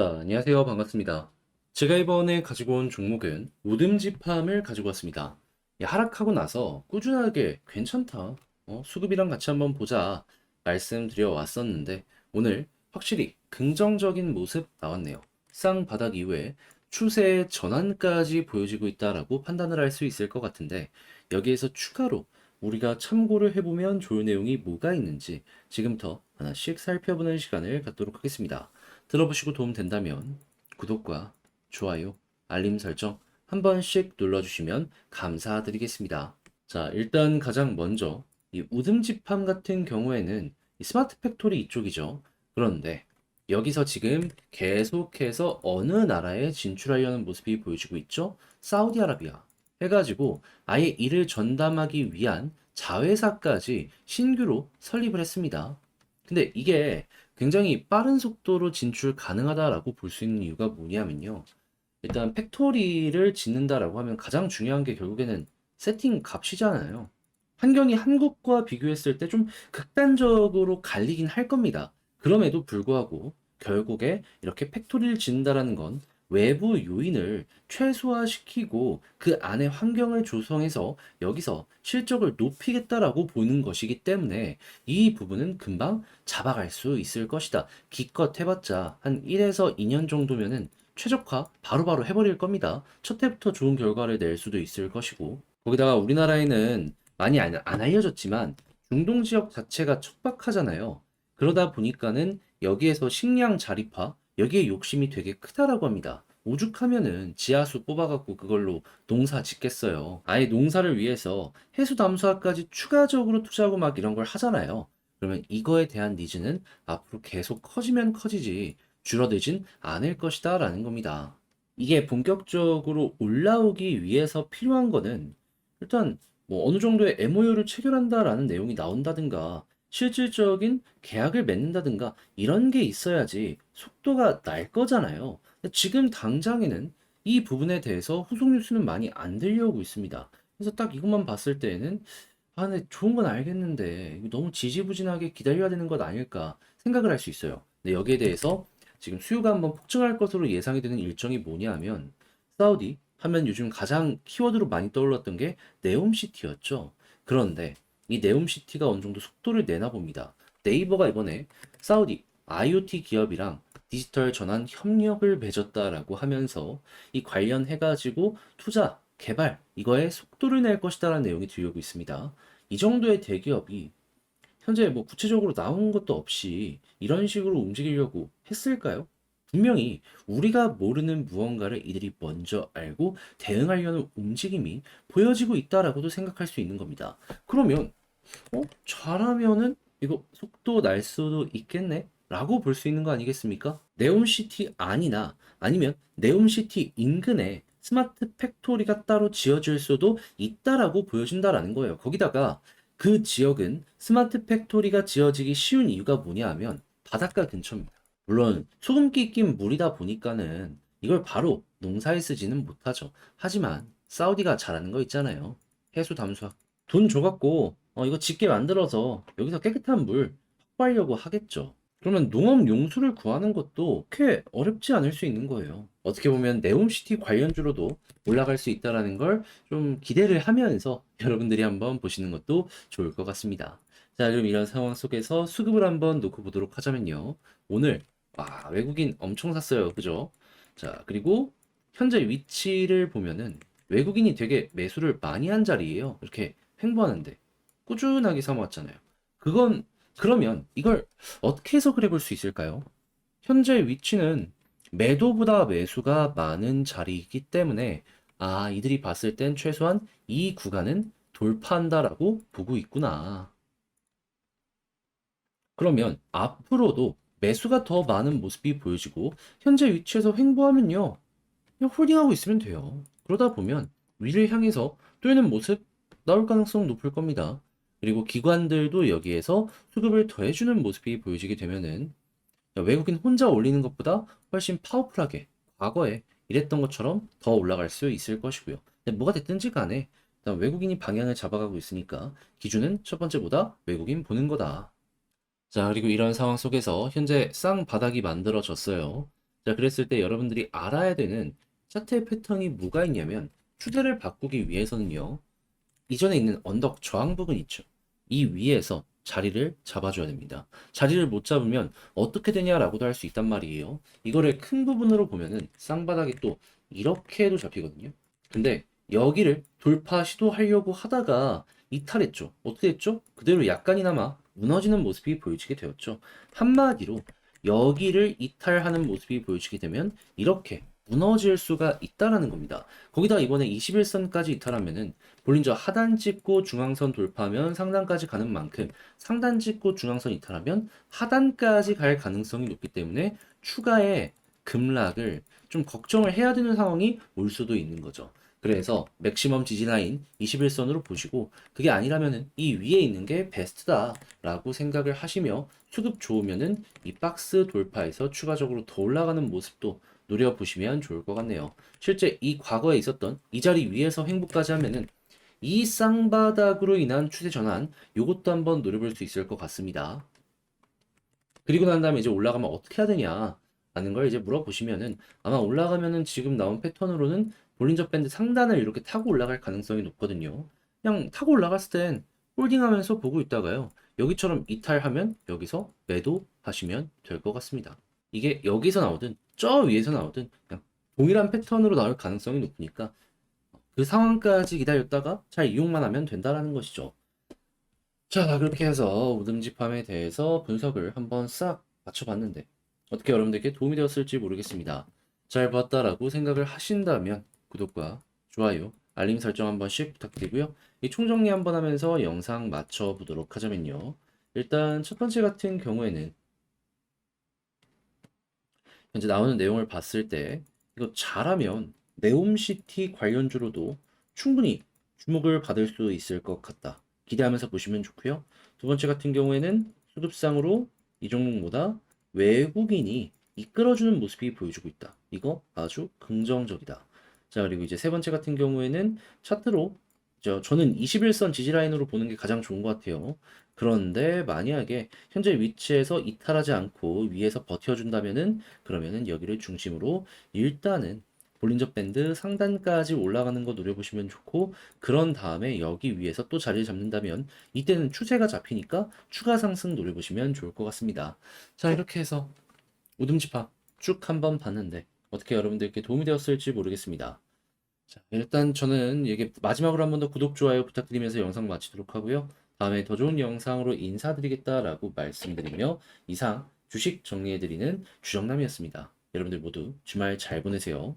자, 안녕하세요. 반갑습니다. 제가 이번에 가지고 온 종목은 우듬지팜을 가지고 왔습니다. 이 하락하고 나서 꾸준하게 괜찮다. 어, 수급이랑 같이 한번 보자. 말씀드려 왔었는데 오늘 확실히 긍정적인 모습 나왔네요. 쌍바닥 이후에 추세의 전환까지 보여지고 있다라고 판단을 할 수 있을 것 같은데 여기에서 추가로 우리가 참고를 해보면 좋을 내용이 뭐가 있는지 지금부터 하나씩 살펴보는 시간을 갖도록 하겠습니다. 들어보시고 도움 된다면 구독과 좋아요, 알림 설정 한 번씩 눌러주시면 감사드리겠습니다. 자, 일단 가장 먼저 이 우듬지팜 같은 경우에는 이 스마트 팩토리 이쪽이죠. 그런데 여기서 지금 계속해서 어느 나라에 진출하려는 모습이 보여지고 있죠? 사우디아라비아. 해가지고 아예 이를 전담하기 위한 자회사까지 신규로 설립을 했습니다. 근데 이게 굉장히 빠른 속도로 진출 가능하다라고 볼 수 있는 이유가 뭐냐면요. 일단 팩토리를 짓는다라고 하면 가장 중요한 게 결국에는 세팅 값이잖아요. 환경이 한국과 비교했을 때 좀 극단적으로 갈리긴 할 겁니다. 그럼에도 불구하고 결국에 이렇게 팩토리를 짓는다라는 건 외부 요인을 최소화시키고 그 안에 환경을 조성해서 여기서 실적을 높이겠다라고 보는 것이기 때문에 이 부분은 금방 잡아갈 수 있을 것이다. 기껏 해봤자 한 1에서 2년 정도면은 최적화 바로바로 해버릴 겁니다. 첫 해부터 좋은 결과를 낼 수도 있을 것이고 거기다가 우리나라에는 많이 안, 안 알려졌지만 중동 지역 자체가 척박하잖아요. 그러다 보니까는 여기에서 식량 자립화, 여기에 욕심이 되게 크다라고 합니다. 오죽하면은 지하수 뽑아갖고 그걸로 농사 짓겠어요. 아예 농사를 위해서 해수 담수화까지 추가적으로 투자하고 막 이런 걸 하잖아요. 그러면 이거에 대한 니즈는 앞으로 계속 커지면 커지지 줄어들진 않을 것이다 라는 겁니다. 이게 본격적으로 올라오기 위해서 필요한 거는 일단 뭐 어느 정도의 MOU를 체결한다라는 내용이 나온다든가 실질적인 계약을 맺는다든가 이런 게 있어야지 속도가 날 거잖아요. 근데 지금 당장에는 이 부분에 대해서 후속 뉴스는 많이 안 들려오고 있습니다. 그래서 딱 이것만 봤을 때에는 아, 근데 좋은 건 알겠는데 너무 지지부진하게 기다려야 되는 것 아닐까 생각을 할 수 있어요. 근데 여기에 대해서 지금 수요가 한번 폭증할 것으로 예상이 되는 일정이 뭐냐 하면 사우디 하면 요즘 가장 키워드로 많이 떠올랐던 게 네옴시티였죠. 그런데 이 네옴시티가 어느 정도 속도를 내나 봅니다. 네이버가 이번에 사우디 IoT 기업이랑 디지털 전환 협력을 맺었다라고 하면서 이 관련해가지고 투자, 개발, 이거에 속도를 낼 것이다라는 내용이 들려오고 있습니다. 이 정도의 대기업이 현재 뭐 구체적으로 나온 것도 없이 이런 식으로 움직이려고 했을까요? 분명히 우리가 모르는 무언가를 이들이 먼저 알고 대응하려는 움직임이 보여지고 있다라고도 생각할 수 있는 겁니다. 그러면 어? 잘하면은 이거 속도 날 수도 있겠네? 라고 볼 수 있는 거 아니겠습니까? 네옴시티 안이나 아니면 네옴시티 인근에 스마트 팩토리가 따로 지어질 수도 있다라고 보여진다라는 거예요. 거기다가 그 지역은 스마트 팩토리가 지어지기 쉬운 이유가 뭐냐 하면 바닷가 근처입니다. 물론 소금기 낀 물이다 보니까는 이걸 바로 농사에 쓰지는 못하죠. 하지만 사우디가 잘하는 거 있잖아요. 해수 담수화. 돈 줘갖고 어, 이거 짓게 만들어서 여기서 깨끗한 물 확보하려고 하겠죠. 그러면 농업 용수를 구하는 것도 그렇게 어렵지 않을 수 있는 거예요. 어떻게 보면 네옴시티 관련주로도 올라갈 수 있다라는 걸 좀 기대를 하면서 여러분들이 한번 보시는 것도 좋을 것 같습니다. 자, 그럼 이런 상황 속에서 수급을 한번 놓고 보도록 하자면요. 오늘 와, 외국인 엄청 샀어요. 그죠? 자, 그리고 현재 위치를 보면은 외국인이 되게 매수를 많이 한 자리예요. 이렇게 횡보하는데 꾸준하게 사모았잖아요. 그건 그러면 이걸 어떻게 해석을 해볼 수 있을까요? 현재 위치는 매도보다 매수가 많은 자리이기 때문에 아, 이들이 봤을 땐 최소한 이 구간은 돌파한다라고 보고 있구나. 그러면 앞으로도 매수가 더 많은 모습이 보여지고 현재 위치에서 횡보하면요. 그냥 홀딩하고 있으면 돼요. 그러다 보면 위를 향해서 뛰는 모습 나올 가능성 높을 겁니다. 그리고 기관들도 여기에서 수급을 더해주는 모습이 보여지게 되면은 외국인 혼자 올리는 것보다 훨씬 파워풀하게 과거에 이랬던 것처럼 더 올라갈 수 있을 것이고요. 뭐가 됐든지 간에 일단 외국인이 방향을 잡아가고 있으니까 기준은 첫 번째보다 외국인 보는 거다. 자, 그리고 이런 상황 속에서 현재 쌍바닥이 만들어졌어요. 자, 그랬을 때 여러분들이 알아야 되는 차트의 패턴이 뭐가 있냐면 추세를 바꾸기 위해서는요. 이전에 있는 언덕 저항 부분 있죠. 이 위에서 자리를 잡아줘야 됩니다. 자리를 못 잡으면 어떻게 되냐라고도 할 수 있단 말이에요. 이거를 큰 부분으로 보면은 쌍바닥이 또 이렇게도 잡히거든요. 근데 여기를 돌파 시도하려고 하다가 이탈했죠. 어떻게 됐죠? 그대로 약간이나마 무너지는 모습이 보여지게 되었죠. 한마디로 여기를 이탈하는 모습이 보여지게 되면 이렇게 무너질 수가 있다라는 겁니다. 거기다 이번에 21선까지 이탈하면은 볼린저 하단 찍고 중앙선 돌파하면 상단까지 가는 만큼 상단 찍고 중앙선 이탈하면 하단까지 갈 가능성이 높기 때문에 추가의 급락을 좀 걱정을 해야 되는 상황이 올 수도 있는 거죠. 그래서 맥시멈 지지 라인 21선으로 보시고 그게 아니라면은 이 위에 있는 게 베스트다라고 생각을 하시며 수급 좋으면은 이 박스 돌파에서 추가적으로 더 올라가는 모습도 노려보시면 좋을 것 같네요. 실제 이 과거에 있었던 이 자리 위에서 횡보까지 하면은 이 쌍바닥으로 인한 추세 전환 요것도 한번 노려볼 수 있을 것 같습니다. 그리고 난 다음에 이제 올라가면 어떻게 해야 되냐 라는 걸 이제 물어보시면은 아마 올라가면은 지금 나온 패턴으로는 볼린저 밴드 상단을 이렇게 타고 올라갈 가능성이 높거든요. 그냥 타고 올라갔을 땐 홀딩하면서 보고 있다가요. 여기처럼 이탈하면 여기서 매도하시면 될 것 같습니다. 이게 여기서 나오든 저 위에서 나오든 그냥 동일한 패턴으로 나올 가능성이 높으니까 그 상황까지 기다렸다가 잘 이용만 하면 된다라는 것이죠. 자, 그렇게 해서 우듬지팜에 대해서 분석을 한번 싹 맞춰봤는데 어떻게 여러분들께 도움이 되었을지 모르겠습니다. 잘 봤다라고 생각을 하신다면 구독과 좋아요, 알림 설정 한 번씩 부탁드리고요. 이 총정리 한번 하면서 영상 맞춰보도록 하자면요. 일단 첫 번째 같은 경우에는 현재 나오는 내용을 봤을 때 이거 잘하면 네옴시티 관련주로도 충분히 주목을 받을 수 있을 것 같다. 기대하면서 보시면 좋고요. 두 번째 같은 경우에는 수급상으로 이 종목보다 외국인이 이끌어주는 모습이 보여주고 있다. 이거 아주 긍정적이다. 자, 그리고 이제 세 번째 같은 경우에는 차트로 저, 저는 21선 지지라인으로 보는 게 가장 좋은 것 같아요. 그런데 만약에 현재 위치에서 이탈하지 않고 위에서 버텨준다면은 그러면은 여기를 중심으로 일단은 볼린저 밴드 상단까지 올라가는 거 노려보시면 좋고 그런 다음에 여기 위에서 또 자리를 잡는다면 이때는 추세가 잡히니까 추가 상승 노려보시면 좋을 것 같습니다. 자 이렇게 해서 우듬지파 쭉 한번 봤는데 어떻게 여러분들께 도움이 되었을지 모르겠습니다. 자 일단 저는 이게 마지막으로 한 번 더 구독 좋아요 부탁드리면서 영상 마치도록 하고요. 다음에 더 좋은 영상으로 인사드리겠다라고 말씀드리며 이상 주식 정리해드리는 주정남이었습니다. 여러분들 모두 주말 잘 보내세요.